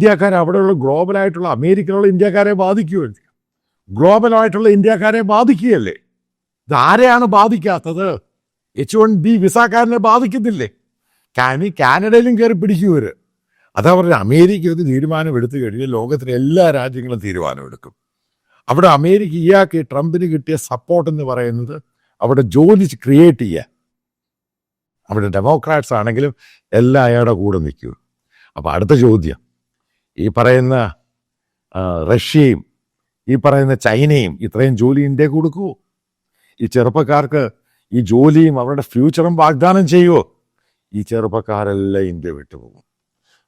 ഇന്ത്യക്കാരെ അവിടെയുള്ള ഗ്ലോബലായിട്ടുള്ള അമേരിക്കയിലുള്ള ഇന്ത്യക്കാരെ ബാധിക്കുകയല്ലേ ഗ്ലോബലായിട്ടുള്ള ഇന്ത്യക്കാരെ ബാധിക്കുകയല്ലേ? ഇത് ആരെയാണ് ബാധിക്കാത്തത്? എച്ച് വൺ ബി വിസാക്കാരനെ ബാധിക്കുന്നില്ലേ? കാനി കാനഡയിലും കയറി പിടിക്കുവർ അതാ പറഞ്ഞ അമേരിക്ക ഒരു തീരുമാനം എടുത്തു കഴിഞ്ഞാൽ ലോകത്തിലെ എല്ലാ രാജ്യങ്ങളും തീരുമാനമെടുക്കും. അവിടെ അമേരിക്ക ഇയാൾക്ക് ട്രംപിന് കിട്ടിയ സപ്പോർട്ട് എന്ന് പറയുന്നത് അവിടെ ജോലി ക്രിയേറ്റ് ചെയ്യുക അവിടെ ഡെമോക്രാറ്റ്സ് ആണെങ്കിലും എല്ലാം അയാളുടെ കൂടെ നിൽക്കും. അപ്പോൾ അടുത്ത ചോദ്യം. ഈ പറയുന്ന റഷ്യയും ഈ പറയുന്ന ചൈനയും ഇത്രയും ജോലി ഇന്ത്യ കൊടുക്കുമോ ഈ ചെറുപ്പക്കാർക്ക് ഈ ജോലിയും അവരുടെ ഫ്യൂച്ചറും വാഗ്ദാനം ചെയ്യുമോ ഈ ചെറുപ്പക്കാരെല്ലാം ഇന്ത്യ വിട്ടുപോകും.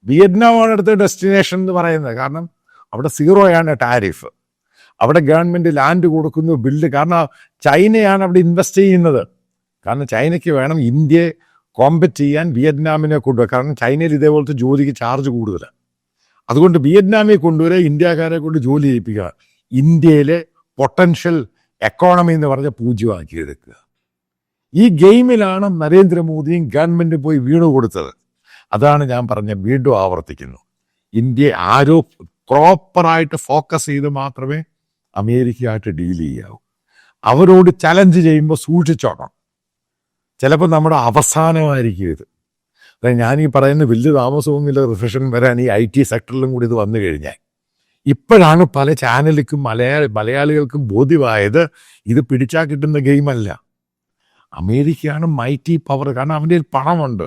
വിയറ്റ്നാമാണ് അടുത്ത ഡെസ്റ്റിനേഷൻ എന്ന് പറയുന്നത്. കാരണം അവിടെ സീറോയാണ് ടാരിഫ്. അവിടെ ഗവൺമെന്റ് ലാൻഡ് കൊടുക്കുന്നു ബിൽഡ്. കാരണം ചൈനയാണ് അവിടെ ഇൻവെസ്റ്റ് ചെയ്യുന്നത്. കാരണം ചൈനയ്ക്ക് വേണം ഇന്ത്യയെ കോമ്പറ്റ് ചെയ്യാൻ വിയറ്റ്നാമിനെ കൊണ്ടുപോകാം കാരണം ചൈനയിൽ ഇതേപോലത്തെ ജോലിക്ക് ചാർജ് കൂടുതലാണ്. അതുകൊണ്ട് വിയറ്റ്നാമിൽ കൊണ്ടുവരെ ഇന്ത്യക്കാരെ കൊണ്ട് ജോലി ചെയ്യിപ്പിക്കുക. ഇന്ത്യയിലെ പൊട്ടൻഷ്യൽ എക്കോണമി എന്ന് പറഞ്ഞ പൂജ്യമാക്കി എടുക്കുക. ഈ ഗെയിമിലാണ് നരേന്ദ്രമോദിയും ഗവൺമെന്റ് പോയി വീണു കൊടുത്തത്. അതാണ് ഞാൻ പറഞ്ഞ വീണ്ടും ആവർത്തിക്കുന്നു. ഇന്ത്യ ആരോ പ്രോപ്പറായിട്ട് ഫോക്കസ് ചെയ്ത് മാത്രമേ അമേരിക്കയായിട്ട് ഡീൽ ചെയ്യാവൂ. അവരോട് ചലഞ്ച് ചെയ്യുമ്പോൾ സൂക്ഷിച്ചോണം. ചിലപ്പോൾ നമ്മുടെ അവസാനമായിരിക്കും ഇത്. ഞാൻ ഈ പറയുന്ന വലിയ താമസമൊന്നുമില്ല റിഫ്രഷൻ വരാൻ ഈ ഐ ടി സെക്ടറിലും കൂടി ഇത് വന്നു കഴിഞ്ഞാൽ. ഇപ്പോഴാണ് പല ചാനലിക്കും മലയാളി മലയാളികൾക്കും ബോധ്യമായത് ഇത് പിടിച്ചാൽ കിട്ടുന്ന ഗെയിമല്ല അമേരിക്കയാണ് മൈറ്റി പവർ കാരണം അവന്റെ പണമുണ്ട്.